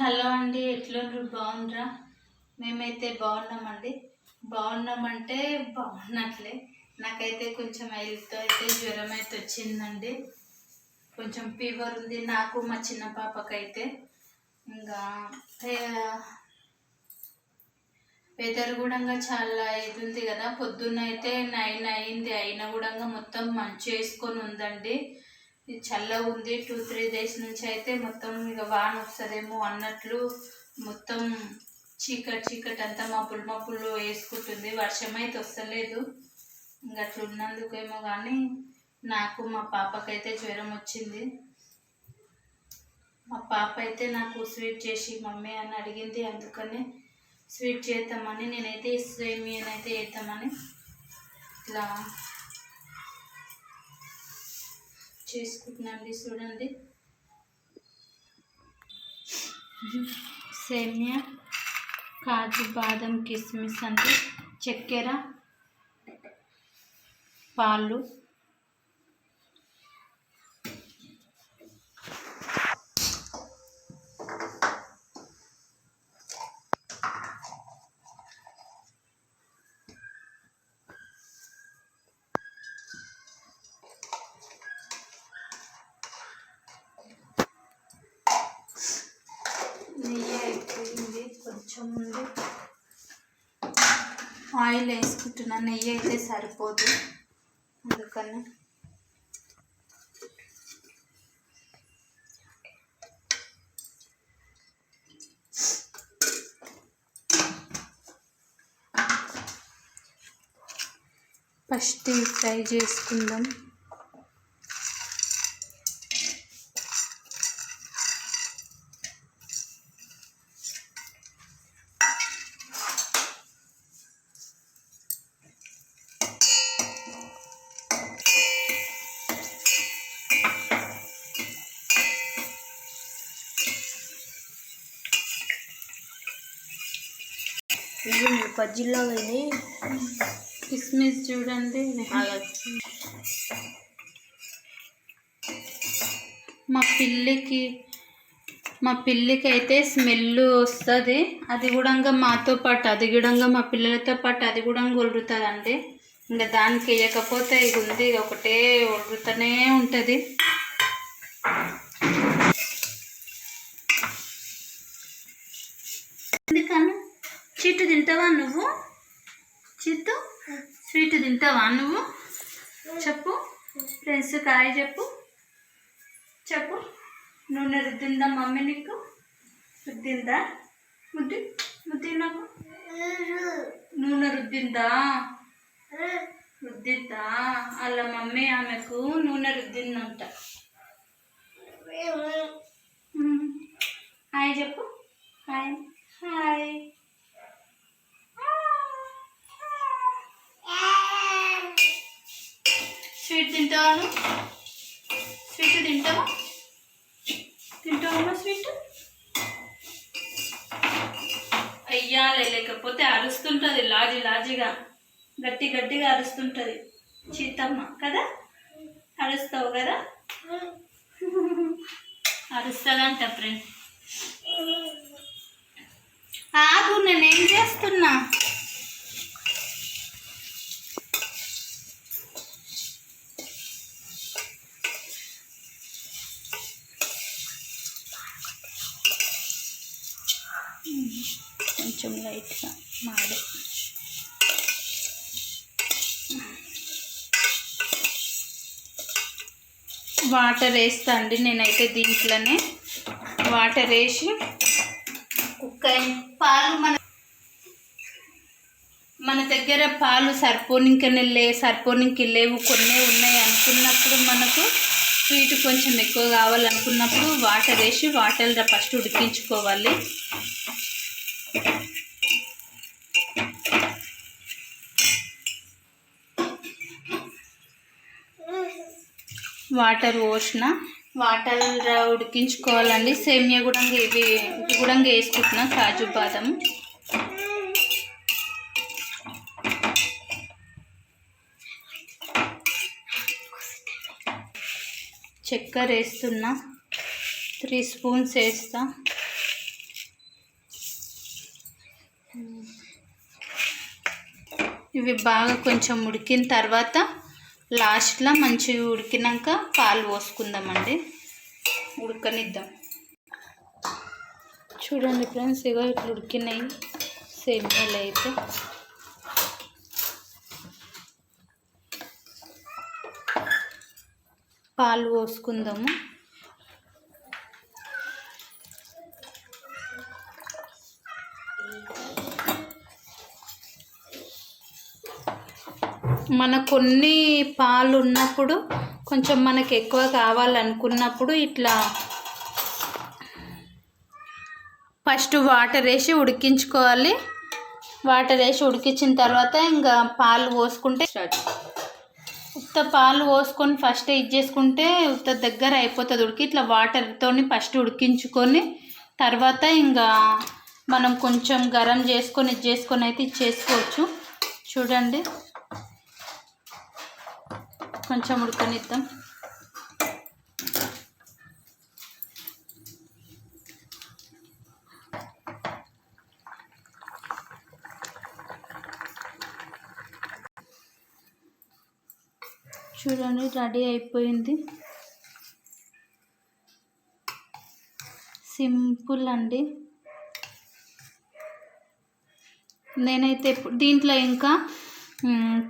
Hello అండి ఎట్లుండ్రు? బాగుండ్రా? మేమైతే బాగున్నామండి. బాగున్నామంటే బాగున్నట్లే. నాకైతే కొంచెం హెల్త్ అయితే జ్వరం అయితే వచ్చిందండి. కొంచెం ఫీవర్ ఉంది. నాకు మా చిన్న పాపకైతే. ఇంకా వెదర్ కూడా చాలా ఇది ఉంది కదా. పొద్దున్న అయితే నైన్ అయింది. అయినా కూడా మొత్తం మంచు వేసుకొని ఉందండి. ఇది చల్లగా ఉంది. టూ త్రీ డేస్ నుంచి అయితే మొత్తం ఇక వాన వస్తుందేమో అన్నట్లు మొత్తం చీకటి చీకటి అంతా మబ్బులు మబ్బులు వేసుకుంటుంది. వర్షం అయితే వస్తలేదు. ఇంకా అట్లా ఉన్నందుకేమో కానీ నాకు మా పాపకైతే జ్వరం వచ్చింది. మా పాప అయితే నాకు స్వీట్ చేసి మమ్మీ అని అడిగింది. అందుకనే స్వీట్ చేద్దామని నేనైతే సేమియన్ అయితే చేద్దామని ఇట్లా చేసుకుంటున్నాండి చూడండి. సేమియా కాజు బాదం కిస్మిస్ అంటే చక్కెర పాలు. ఆయిల్ వేసుకుంటున్నా నెయ్యి అయితే సరిపోదు. అందుకని. ఫస్ట్ ఫ్రై చేసుకుందాం ఇవి బజ్జీల్లో కానీ కిస్మిస్ చూడండి. మా పిల్లికి మా పిల్లికి అయితే స్మెల్ వస్తుంది. అది కూడా మాతో పాటు అది కూడా మా పిల్లలతో పాటు అది కూడా ఒలురుతుందండి ఇంకా దానికి వేయకపోతే ఇది ఉంది ఒకటే ఒలురుతూనే ఉంటుంది. ఎందుకన్నా చీటు తింటావా నువ్వు? చిత్తు స్వీట్ తింటావా నువ్వు? చెప్పు. ఫ్రెండ్స్ కాయ చెప్పు. చెప్పు. నూనె రుద్దిందా మమ్మీ నీకు? రుద్దిందా? ముద్ది ముద్ది నాకు. నూనె రుద్దిందా? రుద్దిద్దా వాళ్ళ మమ్మీ ఆమెకు నూనె రుద్దిందంట. హాయ్ చెప్పు. హాయ్. హాయ్. స్వీట్ తింటావా స్వీట్ తింటావా? తింటావా స్వీట్? అయ్యా లేకపోతే అరుస్తుంటుంది లాజీ లాజీగా. గట్టి గట్టిగా అరుస్తుంటుంది. చీతమ్మ కదా? అరుస్తావు కదా? అరుస్తుందంట ఫ్రెండ్ ఆగు నేనేం చేస్తున్నా? కొంచెం లైట్గా మాడే. వాటర్ వేస్తా అండి నేనైతే దీంట్లోనే. వాటర్ వేసి కుక్క పాలు మన మన దగ్గర పాలు సరిపోనికనే లే సరిపోనికి లేవు కొన్ని ఉన్నాయి అనుకున్నప్పుడు మనకు స్వీట్ కొంచెం ఎక్కువ కావాలనుకున్నప్పుడు వాటర్ వేసి వాటర్ ఫస్ట్ ఉడికించుకోవాలి. వాటర్ పోసిన వాటర్ ఉడికించుకోవాలండి. సేమియా కూడా ఇవి ఇవి కూడా వేసుకుంటున్నా కాజు బాదం. చక్కెర వేస్తున్నా. త్రీ స్పూన్స్ వేస్తా. ఇవి బాగా కొంచెం ఉడికిన తర్వాత లాస్ట్లో మంచిగా ఉడికినాక పాలు పోసుకుందామండి. ఉడకనిద్దాం. చూడండి ఫ్రెండ్స్ ఇగో ఇట్లా ఉడికినాయి. సేమ్ అయితే. పాలు పోసుకుందాము. మన కొన్ని పాలు ఉన్నప్పుడు కొంచెం మనకు ఎక్కువ కావాలనుకున్నప్పుడు ఇట్లా ఫస్ట్ వాటర్ వేసి ఉడికించుకోవాలి. వాటర్ వేసి ఉడికించిన తర్వాత ఇంకా పాలు పోసుకుంటే స్టార్ట్. ఉత్త పాలు పోసుకొని ఫస్ట్ ఇది చేసుకుంటే ఉత్త దగ్గర అయిపోతుంది ఉడికి. ఇట్లా వాటర్తోని ఫస్ట్ ఉడికించుకొని తర్వాత ఇంకా మనం కొంచెం గరం చేసుకొని ఇది చేసుకొని అయితే ఇది చేసుకోవచ్చు. చూడండి. కొంచెం ఉడకనిద్దాం. చూడండి రెడీ అయిపోయింది. సింపుల్ అండి. నేనైతే దీంట్లో ఇంకా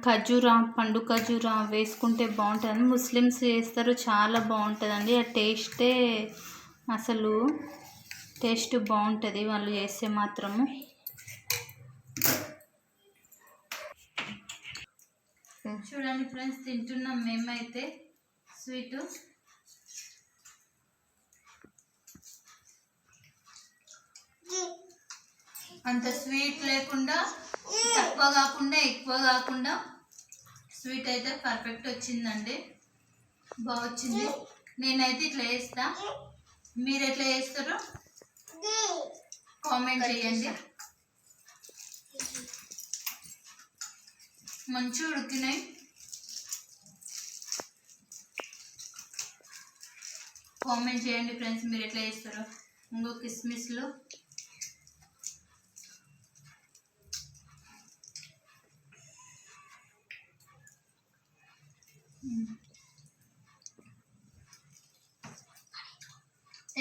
ఖజూరా పండు ఖజూరా వేసుకుంటే బాగుంటుంది ముస్లిమ్స్ చేస్తారు చాలా బాగుంటుందండి. ఆ టేస్టే అసలు టేస్ట్ బాగుంటుంది వాళ్ళు చేస్తే మాత్రము. చూడండి ఫ్రెండ్స్ తింటున్నాం మేమైతే. స్వీట్. అంత స్వీట్ లేకుండా తక్కువ కాకుండా ఎక్కువ కాకుండా స్వీట్ అయితే పర్ఫెక్ట్ వచ్చిందండి. బాగా వచ్చింది. నేనైతే ఇట్లా వేస్తా మీరు ఎట్లా చేస్తారో కామెంట్ చేయండి. మంచిగా ఉడికినాయి. కామెంట్ చేయండి ఫ్రెండ్స్ మీరు ఎట్లా చేస్తారో. ఇంకో కిస్మిస్లు.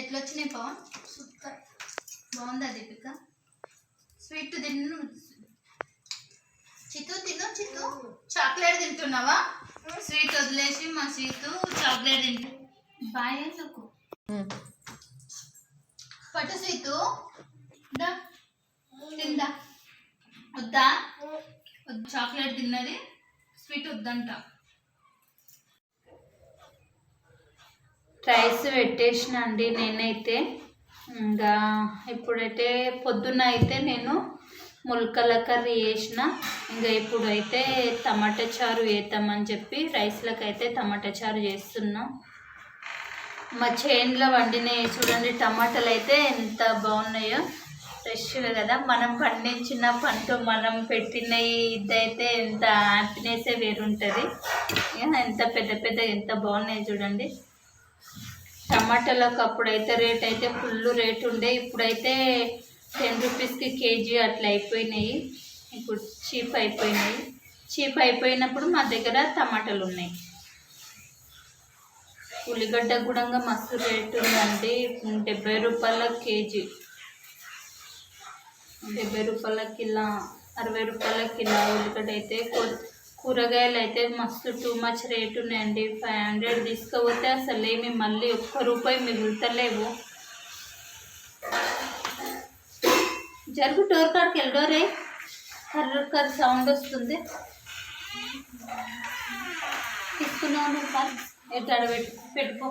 ఎట్లా వచ్చినాయి పవన్? సూపర్. బాగుందా దీపిక? స్వీట్ తిన్ను. చిత్తు తిను చిత్తు చాక్లెట్ తింటున్నావా? స్వీట్ వదిలేసి మా సీతు చాక్లెట్ తింటు బాయ్ నాకు పట్టు సీతు తిందా? వద్దా? వద్దు చాక్లెట్ తిన్నది. స్వీట్ వద్దంట. రైస్ పెట్టేసిన అండి నేనైతే. ఇంకా ఇప్పుడైతే పొద్దున్న అయితే నేను ములకల కర్రీ వేసిన ఇంకా ఇప్పుడైతే టమాటా చారు వేద్దామని చెప్పి రైస్లకు అయితే టమాటా చారు చేస్తున్నాం. మా చేనులో వండినాయి చూడండి టమాటాలు అయితే ఎంత బాగున్నాయో. ఫ్రెష్గా కదా. మనం పండించిన పంట మనం పెట్టిన ఇదైతే ఎంత హ్యాపీనెస్ వేరుంటుంది. ఎంత పెద్ద పెద్ద ఎంత బాగున్నాయి చూడండి. టమాటాలకు అప్పుడైతే రేట్ అయితే ఫుల్ రేట్ ఉండే. ఇప్పుడైతే టెన్ రూపీస్కి కేజీ అట్లా అయిపోయినాయి. ఇప్పుడు చీప్ అయిపోయినాయి. చీప్ అయిపోయినప్పుడు మా దగ్గర టమాటాలు ఉన్నాయి. ఉల్లిగడ్డ కూడా మస్తు రేటు ఉందండి. డెబ్బై రూపాయల కేజీ. డెబ్బై రూపాయల కిలో అరవై రూపాయల కిలో ఉల్లిగడ్డ అయితే కూరగాయలు అయితే మస్తు టూ మచ్ రేట్ ఉన్నాయండి. ఫైవ్ హండ్రెడ్ తీసుకుపోతే అసలు ఏమి మళ్ళీ ఒక్క రూపాయి మిగులుతలేవు. జరుగు డోర్ కాడికి వెళ్ళడోరే కర్ర కర్ర సౌండ్ వస్తుంది. తీసుకున్నాను ఎట్లా పెట్టు పెట్టుకో.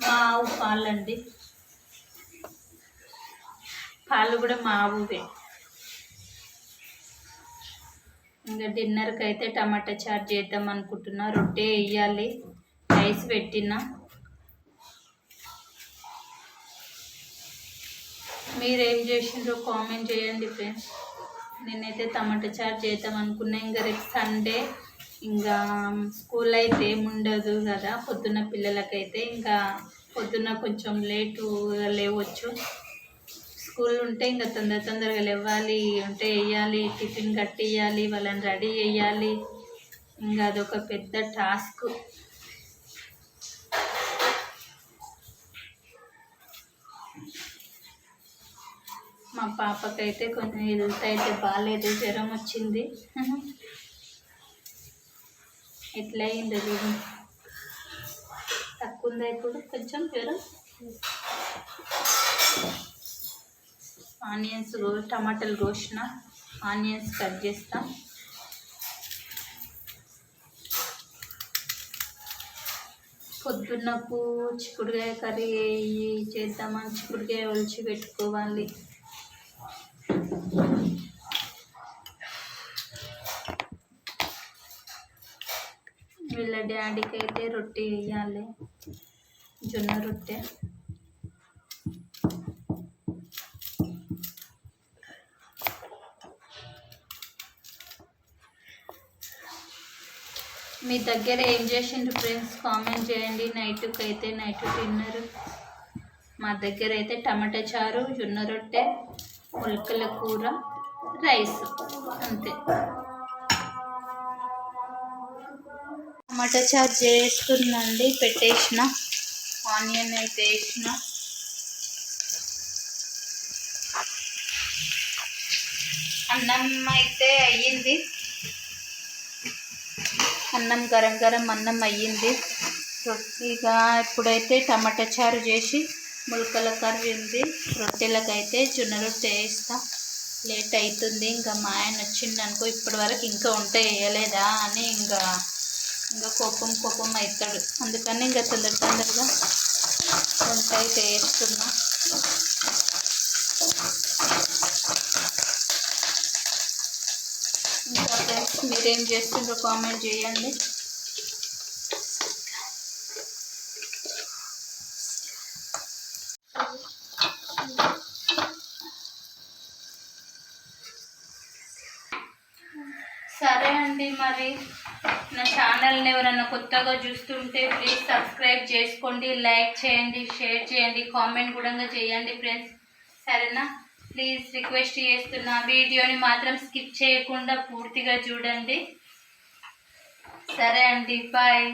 మా ఆవు పాలండి. పాలు కూడా మా ఆవువే. ఇంకా డిన్నర్కి అయితే టమాటా చారు చేద్దాం అనుకుంటున్నా. రొట్టె వేయాలి. రైస్ పెట్టినా. మీరేం చేసిండ్రో కామెంట్ చేయండి ఫ్రెండ్స్. నేనైతే టమాటా చారు చేద్దాం అనుకున్నా. ఇంకా రేపు సండే ఇంకా స్కూల్ అయితే ఏముండదు కదా పొద్దున్న పిల్లలకైతే ఇంకా పొద్దున్న కొంచెం లేటు లేవచ్చు. స్కూల్ ఉంటే ఇంకా తొందర తొందరగా లేవాలి ఉంటే వేయాలి టిఫిన్ కట్టియాలి వాళ్ళని రెడీ చేయాలి. ఇంకా అదొక పెద్ద టాస్క్. మా పాపకైతే కొంచెం హెల్త్ అయితే బాగాలేదు జ్వరం వచ్చింది. ఎట్లా అయింది దీని తక్కువ ఉందా ఇప్పుడు? కొంచెం జ్వరం ఆనియన్స్ రో- టమాటాలు కోసిన ఆనియన్స్ కట్ చేస్తాం. పొద్దున్నకు చిక్కుడుకాయ కర్రీ చేద్దామని చిక్కుడుకాయ ఒలిచి పెట్టుకోవాలి. వీళ్ళ డాడీకి అయితే రొట్టె వేయాలి జొన్న రొట్టె. మీ దగ్గర ఏం చేసిండ్రు ఫ్రెండ్స్? కామెంట్ చేయండి. నైట్కి అయితే నైట్ డిన్నర్. మా దగ్గర అయితే టమాటా చారు జొన్న రొట్టె ములకల కూర రైస్. అంతే. టమాటా చారు చేస్తుందండి పెట్టేసిన. ఆనియన్ అయితే వేసిన. అన్నం అయితే అయ్యింది. అన్నం గరం గరం అన్నం అయ్యింది. ఇక ఇప్పుడైతే టమాటా చారు చేసి ములకల కర్రీ ఉంది. రొట్టెలకైతే జొన్న రొట్టె వేస్తా. లేట్ అవుతుంది. ఇంకా మా ఆయన వచ్చింది ఇప్పటి వరకు ఇంకా వంట వేయలేదా అని ఇంకా ఇంకా కోపం కోపం అవుతాడు. అందుకని ఇంకా తొందర తొందరగా వంట అయితే వేస్తున్నా ఇంకా ఫ్రెండ్స్ మీరేం చేస్తుండ్రో కామెంట్ చేయండి. సరే అండి మరి. నా ఛానల్ని ఎవరైనా కొత్తగా చూస్తుంటే ప్లీజ్ సబ్స్క్రైబ్ చేసుకోండి లైక్ చేయండి షేర్ చేయండి కామెంట్ కూడా చేయండి ఫ్రెండ్స్ సరేనా? ప్లీజ్ రిక్వెస్ట్ చేస్తున్నా. వీడియోని మాత్రం స్కిప్ చేయకుండా పూర్తిగా చూడండి. సరే అండి బాయ్